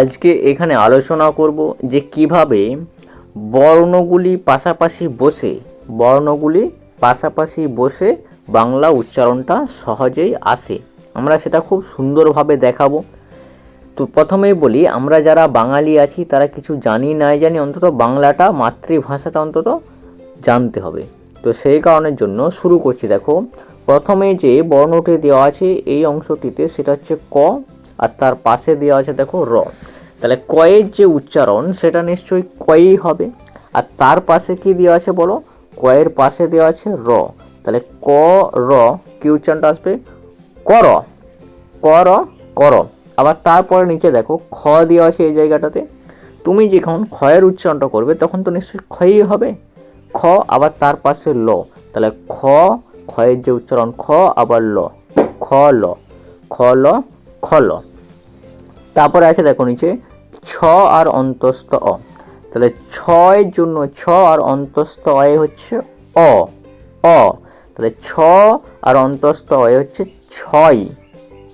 আজকে এখানে আলোচনা করব যে কীভাবে বর্ণগুলি পাশাপাশি বসে, বর্ণগুলি পাশাপাশি বসে বাংলা উচ্চারণটা সহজেই আসে। আমরা সেটা খুব সুন্দরভাবে দেখাবো। তো প্রথমেই বলি, আমরা যারা বাঙালি আছি, তারা কিছু জানি নাই জানি অন্তত বাংলাটা, মাতৃভাষাটা অন্তত জানতে হবে। তো সেই কারণের জন্য শুরু করছি। দেখো, প্রথমে যে বর্ণটি দেওয়া আছে, এই অংশটিতে সেটা হচ্ছে ক, আর তার পাশে দেওয়া আছে, দেখো, র। তাহলে কয়ের যে উচ্চারণ, সেটা নিশ্চয়ই কয়ই হবে। আর তার পাশে কি দেওয়া আছে বলো? কয়ের পাশে দেওয়া আছে র। তাহলে ক, র, কি উচ্চারণটা আসবে? কর কর কর আবার তারপরে নিচে দেখো, খ দেওয়া আছে এই জায়গাটাতে। তুমি যখন খয়ের উচ্চারণটা করবে, তখন তো নিশ্চয়ই ক্ষয়ই হবে। খ, আবার তার পাশে ল। তাহলে খ, ক্ষয়ের যে উচ্চারণ, খ, আবার ল। খ ল। খ ল খ, ল। তারপরে আছে দেখো নিচে, ছ আর অন্তস্থ অ। তাহলে ছয়ের জন্য ছ আর অন্তস্থ অয়ে হচ্ছে অ। অ। তাহলে ছ আর অন্তস্থ অয়ে হচ্ছে ছয়।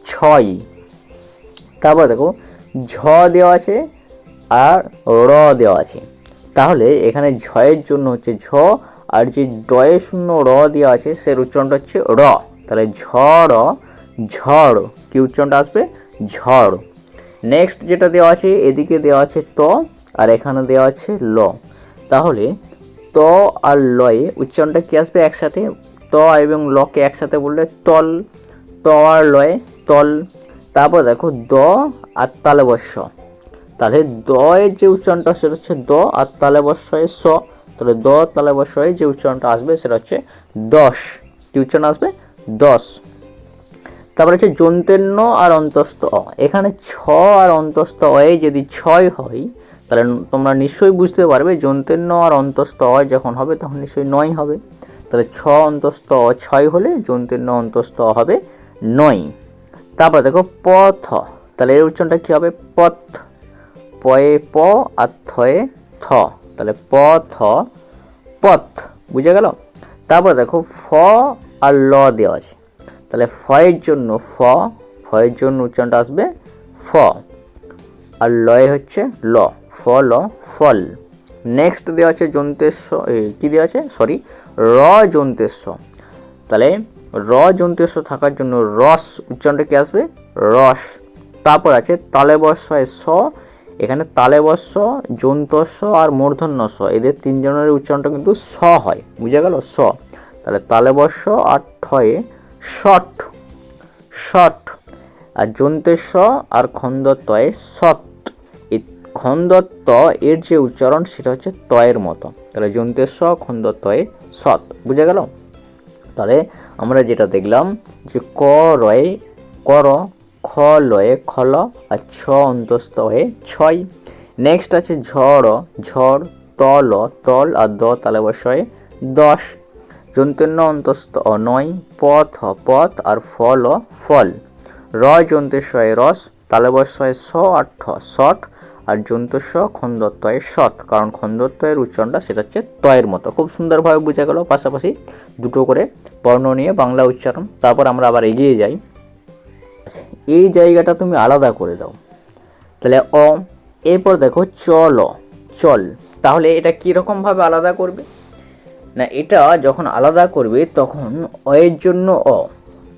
ছয়। তারপর দেখো, ঝ দেওয়া আছে আর র দেওয়া আছে। তাহলে এখানে ঝয়ের জন্য হচ্ছে ঝ, আর যে ডয়ে শূন্য র দেওয়া আছে সে উচ্চারণটা হচ্ছে র। তাহলে ঝ ঝড় ঝড়, কি উচ্চারণটা আসবে? ঝড়। নেক্সট যেটা দেওয়া আছে, এদিকে দেওয়া আছে ত, আর এখানে দেওয়া আছে ল। তাহলে ত আর লয়ে উচ্চারণটা কি আসবে একসাথে? ত এবং লকে একসাথে বললে তল, ত আর লয়ে তল। তারপর দেখো দ আর তালে বর্ষ তাহলে দ এর যে উচ্চারণটা সেটা হচ্ছে দ আর তালে বর্ষয়ে স। তাহলে দ তালে যে উচ্চারণটা আসবে সেটা হচ্ছে দশ। কি উচ্চারণ আসবে? দশ। তারপরে হচ্ছে যন্তেন্ন আর অন্তস্থ অ। এখানে ছ আর অন্তস্থ অয়ে যদি ছয় হয়, তাহলে তোমরা নিশ্চয়ই বুঝতে পারবে যন্তেন্ন আর অন্তস্থ অ যখন হবে, তখন নিশ্চয়ই নয় হবে। তাহলে ছ অন্তস্থ অ ছয় হলে যন্তেন্ন অন্তস্থ অ হবে নয়। তারপর দেখো পথ। তাহলে এর উচ্চারণটা কী হবে? পথ। পয়ে প আর থয়ে থ। তাহলে প, থ, পথ। বুঝে গেল? তারপর দেখো ফ আর ল দেওয়া আছে। তাহলে ফয়ের জন্য ফ, ফয়ের জন্য উচ্চারণটা আসবে ফ। আর লয়ে হচ্ছে ল, ফ, ল, ফল। নেক্সট দেওয়া আছে যন্তেস্ব কী দেওয়া আছে? সরি র যন্তেস্ব তাহলে র যন্তেস্ব থাকার জন্য রস উচ্চারণটা কি আসবে? রস। তারপর আছে তালে বর্ষয় স, এখানে তালে বর্ষ যন্তস্ব আর মূর্ধন্যস্ব, এদের তিনজনের উচ্চারণটা কিন্তু স হয়। বুঝে গেল? স। তাহলে তালে বর্ষ আর ঠয়ে শট শট, আর যন্তেস্ব আর খন্দত্বয়ে সৎ। এই খন্দত্ব এর যে উচ্চারণ সেটা হচ্ছে তয়ের মতো। তাহলে যন্তেস্ব খন্দত্বয়ে সৎ, বুঝে গেল? তাহলে আমরা যেটা দেখলাম যে ক রয়ে কর, খ লয়ে খল, আর ছ অন্তস্থ হয়ে ছয়। নেক্সট আছে ঝড় ঝড় তল তল, আর দ তালে বসয়ে দশ। যন্তেন্ন অন্তস্থ অ নয় পথ পথ আর ফল ফল র যন্তেশ্বয় রস তালে বসয়ে স ঠ শট আর যন্তস্ব খন্দত্বয়ে সৎ, কারণ খন্দত্বয়ের উচ্চারণটা সেটা হচ্ছে তয়ের মতো। খুব সুন্দরভাবে বোঝা গেল, পাশাপাশি দুটো করে বর্ণ নিয়ে বাংলা উচ্চারণ। তারপর আমরা আবার এগিয়ে যাই। এই জায়গাটা তুমি আলাদা করে দাও। তাহলে অ, এরপর দেখো চল চল। তাহলে এটা কীরকমভাবে আলাদা করবে? না, এটা যখন আলাদা করবে, তখন অয়ের জন্য অ।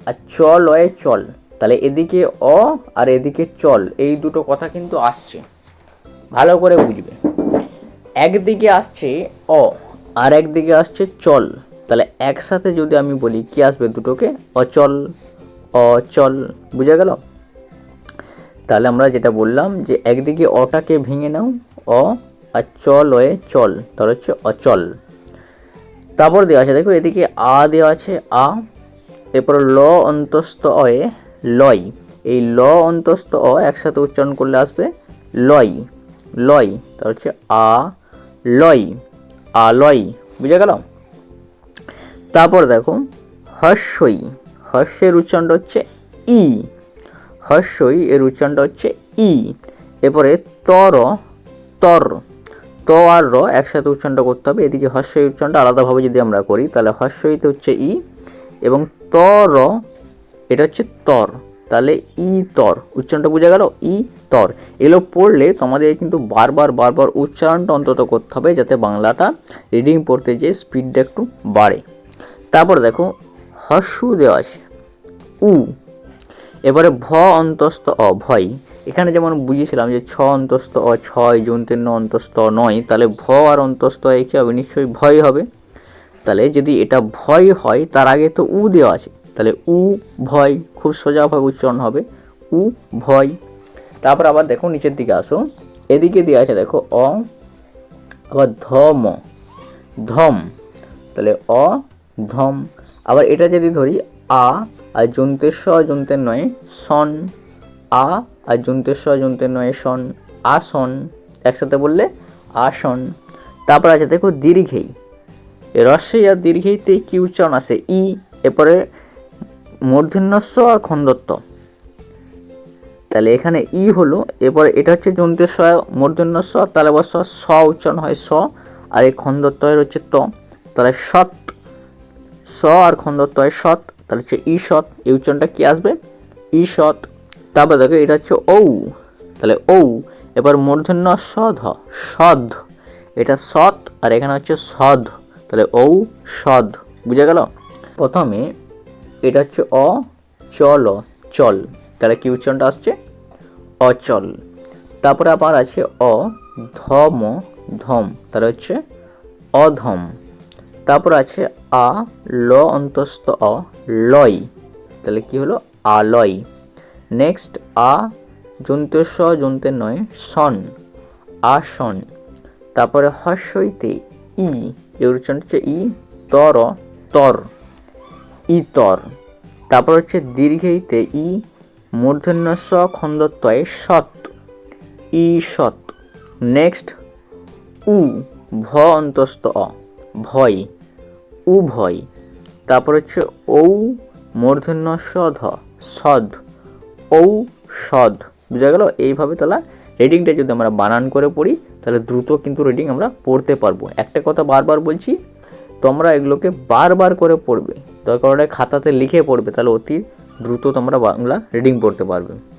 আর চল, অয়ে চল। তাহলে এদিকে অ আর এদিকে চল, এই দুটো কথা কিন্তু আসছে। ভালো করে বুঝবে। একদিকে আসছে অ আর একদিকে আসছে চল। তাহলে একসাথে যদি আমি বলি, কি আসবে দুটোকে? অচল অচল। বুঝে গেল? তাহলে আমরা যেটা বললাম যে একদিকে অটাকে ভেঙে নাও, অ আর চল হয়ে চল। তাহলে হচ্ছে অচল। তারপর দেওয়া আছে, দেখো এদিকে আ দেওয়া আছে, আ, এরপর ল অন্তস্থ অয়ে লয়। এই ল অন্তস্থ অ একসাথে উচ্চারণ করলে আসবে লয় লয়, তার হচ্ছে আ, লয় আলয় বুঝে গেল? তারপর দেখো হর্ষই, হর্ষের উচ্চারণটা হচ্ছে ই, হর্ষই এর উচ্চারণটা হচ্ছে ই। এরপরে তর তর ত আর র একসাথে উচ্চারণটা করতে হবে, এদিকে হর্ষই উচ্চারণটা আলাদাভাবে যদি আমরা করি, তাহলে হর্ষইতে হচ্ছে ই এবং ত র এটা হচ্ছে তর, তাহলে ই তর, উচ্চারণটা বোঝা গেল ই তর। এগুলো পড়লে তোমাদের কিন্তু বারবার বারবার উচ্চারণটা অন্তত করতে হবে যাতে বাংলাটা রিডিং পড়তে যে স্পিডটা একটু বাড়ে। তারপর দেখো হস্যু দেওয়া আছে, উ, এবারে ভ অন্তস্থ অ, ভয়। এখানে যেমন বুঝিয়েছিলাম যে ছ অন্তস্থ অ ছয় যন্ত্রের অন্তস্থ নয়, তাহলে ভ আর অন্তস্থ এ কী হবে? নিশ্চয়ই ভয় হবে। তাহলে যদি এটা ভয় হয়, তার আগে তো উ দেওয়া আছে। তাহলে উ ভয় খুব সোজাভাবে উচ্চারণ হবে। উ ভয়। তারপর আবার দেখো নিচের দিকে আসো। এদিকে দেওয়া আছে দেখো অ আবার ধম। ধম। তাহলে অ, ধম। আবার এটা যদি ধরি আ, আর যন্ত্রের স, যন্ত্রের নয়, সন। আ আর স যন্ত্রের নয়, সন, আসন। একসাথে বললে আসন। তারপর আছে দেখো দীর্ঘেই। রস্যে আর দীর্ঘেইতে কি উচ্চারণ আছে? ই, এরপরে মূর্ধন্যস্ব আর খন্দত্ব তাহলে এখানে ই হলো, এরপরে এটা হচ্ছে স মূর্ধন্যস্ব তাহলে অবশ্য স উচ্চারণ হয় স আর এই খন্দত্বের হচ্ছে ত। তাহলে সৎ স আর খন্দত্ব হয় সৎ, তাহলে হচ্ছে ই সৎ, এই উচ্চারণটা কি আসবে? ই সৎ। তারপর দেখো, এটা হচ্ছে ঔ। তাহলে ঔ, এবার মূর্ধন্য সধ সধ। এটা সৎ আর এখানে হচ্ছে সধ। তাহলে ঔ, সধ। বুঝা গেল? প্রথমে এটা হচ্ছে অ, চল চল। তাহলে কি উচ্চারণটা আসছে? অচল। তারপরে আবার আছে অ, ধম ধম। তাহলে হচ্ছে অধম। তারপর আছে আ, ল, অন্তস্থ অ, লয়। তাহলে কি হলো? আলয়। নেক্সট, আ যন্ত্রের স যন্ত্রের নয়, সন, আসন। তারপরে হর্ষইতে ই এর উচ্চারণ হচ্ছে ই, তর তর, ইতর। তারপর হচ্ছে দীর্ঘইতে ই মূর্ধন্য স খন্দত্বয় সৎ ই সৎ নেক্সট, উ, ভ, অন্তস্থ, অ, ভয়, উভয়। তারপর হচ্ছে ঔ মূর্ধন্য সধ সদ। ঔ সদ বুঝা গেল? এইভাবে তাহলে রিডিংটা যদি আমরা বানান করে পড়ি, তাহলে দ্রুত কিন্তু রিডিং আমরা পড়তে পারব। একটা কথা বারবার বলছি, তোমরা এগুলোকে বারবার করে পড়বে। দরকার খাতাতে লিখে পড়বে, তাহলে অতি দ্রুত তোমরা বাংলা রিডিং পড়তে পারবে।